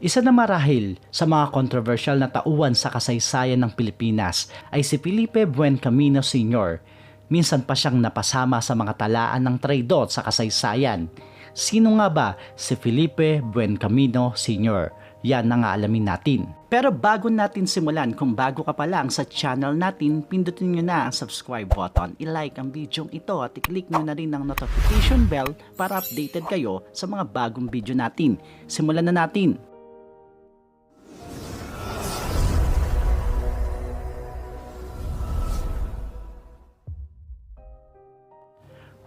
Isa na marahil sa mga kontrobersyal na tauhan sa kasaysayan ng Pilipinas ay si Felipe Buencamino Sr. Minsan pa siyang napasama sa mga talaan ng traidor sa kasaysayan. Sino nga ba si Felipe Buencamino Sr.? Yan na nga alamin natin. Pero bago natin simulan, kung bago ka pa lang sa channel natin, pindutin nyo na ang subscribe button, i-like ang video ito at i-click nyo na rin ang notification bell para updated kayo sa mga bagong video natin. Simulan na natin!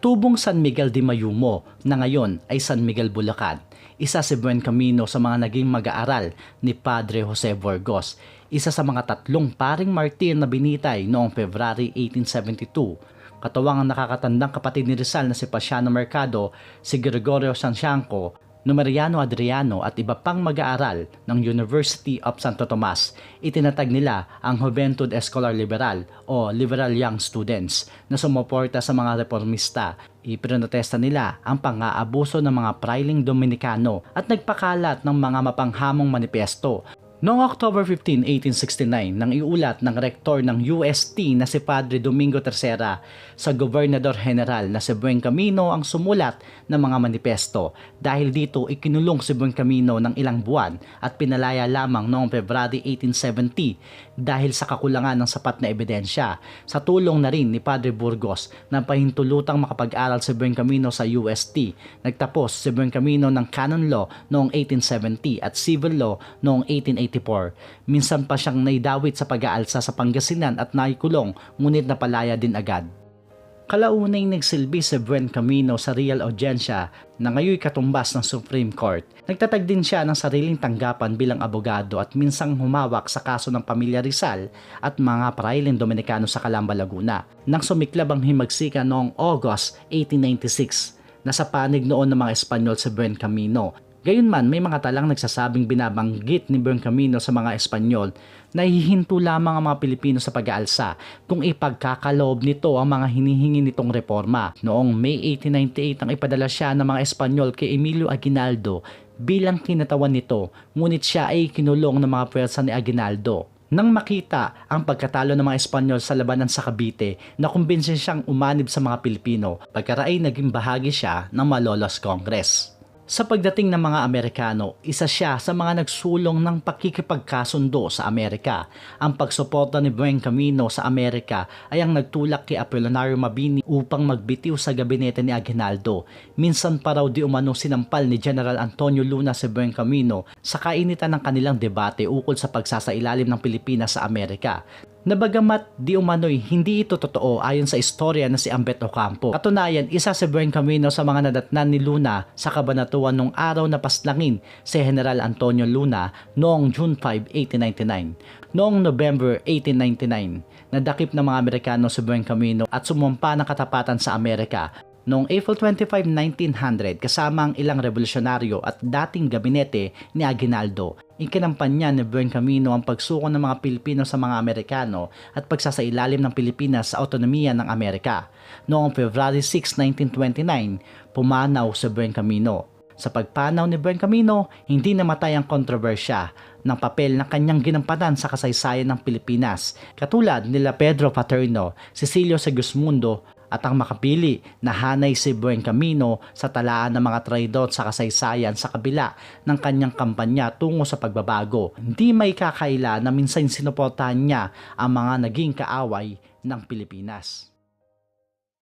Tubong San Miguel de Mayumo na ngayon ay San Miguel Bulacan. Isa si Buen Camino sa mga naging mag-aaral ni Padre Jose Burgos. Isa sa mga tatlong paring martir na binitay noong February 1872. Katuwang ang nakakatandang kapatid ni Rizal na si Pasiano Mercado, si Gregorio Santianco, Numeriano Adriano at iba pang mag-aaral ng University of Santo Tomas, itinatag nila ang Juventud Escolar Liberal o Liberal Young Students na sumuporta sa mga reformista. Ipinotesta nila ang pang-aabuso ng mga prailing Dominikano at nagpakalat ng mga mapanghamong manifesto Noong October 15, 1869, nang iulat ng rektor ng UST na si Padre Domingo Tercera sa Gobernador General na si Buen Camino ang sumulat ng mga manifesto. Dahil dito, ikinulong si Buen Camino ng ilang buwan at pinalaya lamang noong February 1870 dahil sa kakulangan ng sapat na ebidensya. Sa tulong na rin ni Padre Burgos na pahintulutang makapag-aral si Buen Camino sa UST. Nagtapos si Buen Camino ng Canon Law noong 1870 at Civil Law noong 1880 Minsan pa siyang naidawit sa pag-aalsa sa Pangasinan at naikulong ngunit napalaya din agad. Kalaunay nagsilbi si Buen Camino sa Real Audiencia na ngayoy katumbas ng Supreme Court. Nagtatag din siya ng sariling tanggapan bilang abogado at minsang humawak sa kaso ng pamilya Rizal at mga prailing Dominikano sa Calamba, Laguna. Nang sumiklab ang himagsikan noong August 1896, nasa panig noon ng mga Espanyol si Buen Camino Gayunman, may mga talang nagsasabing binabanggit ni Bern Camino sa mga Espanyol na hihinto lamang ang mga Pilipino sa pag-aalsa kung ipagkakaloob nito ang mga hinihingi nitong reforma. Noong May 1898 ang ipadala siya ng mga Espanyol kay Emilio Aguinaldo bilang kinatawan nito, ngunit siya ay kinulong ng mga pwersa ni Aguinaldo. Nang makita ang pagkatalo ng mga Espanyol sa labanan sa Cavite, nakumbinsin siyang umanib sa mga Pilipino pagkaraay naging bahagi siya ng Malolos Congress. Sa pagdating ng mga Amerikano, isa siya sa mga nagsulong ng pakikipagkasundo sa Amerika. Ang pagsuporta ni Buen Camino sa Amerika ay ang nagtulak kay Apollinario Mabini upang magbitiw sa gabinete ni Aguinaldo. Minsan pa raw di umano sinampal ni General Antonio Luna si Buen Camino sa kainitan ng kanilang debate ukol sa pagsasailalim ng Pilipinas sa Amerika na bagamat di umano'y hindi ito totoo ayon sa istorya na si Ambet Ocampo. Katunayan, isa si Buen Camino sa mga nadatnan ni Luna sa kabanatuan nung araw na paslangin si General Antonio Luna noong June 5, 1899. Noong November 1899, nadakip ng mga Amerikano si Buen Camino at sumumpa ng katapatan sa Amerika Noong April 25, 1900, kasama ang ilang revolusyonaryo at dating gabinete ni Aguinaldo, ikinampanya ni Buen Camino ang pagsuko ng mga Pilipino sa mga Amerikano at pagsasailalim ng Pilipinas sa autonomiya ng Amerika. Noong February 6, 1929, pumanaw si Buen Camino. Sa pagpanaw ni Buen Camino, hindi namatay ang kontrobersya ng papel na kanyang ginampanan sa kasaysayan ng Pilipinas, katulad nila Pedro Paterno, Cecilio Segismundo at ang makapili na hanay si Buen Camino sa talaan ng mga traidor sa kasaysayan sa kabila ng kanyang kampanya tungo sa pagbabago. Hindi may kakaila na minsan sinuportahan niya ang mga naging kaaway ng Pilipinas.